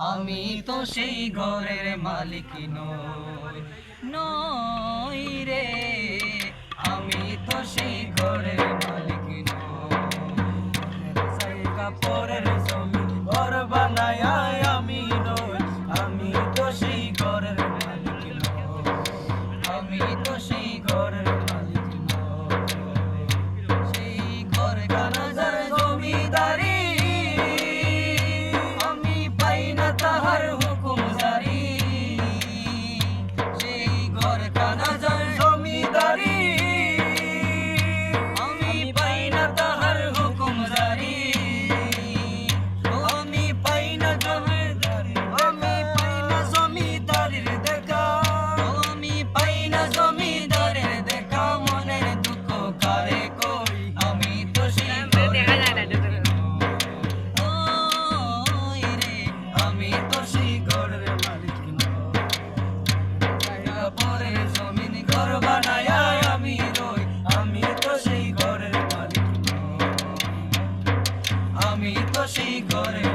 আমি তো সেই ঘরের মালিক নই নই রে। আমি তো সেই ঘরের মালিক নই। কাপড়ের জমি ঘর বানায় আমি নই, আমি তো সেই ঘরের মালিক নই। আমি তো সেই সেই পরে জমিন ঘর বানায় আমি রই, আমি তো সেই ঘরের মালিক আমি তো সেই ঘরের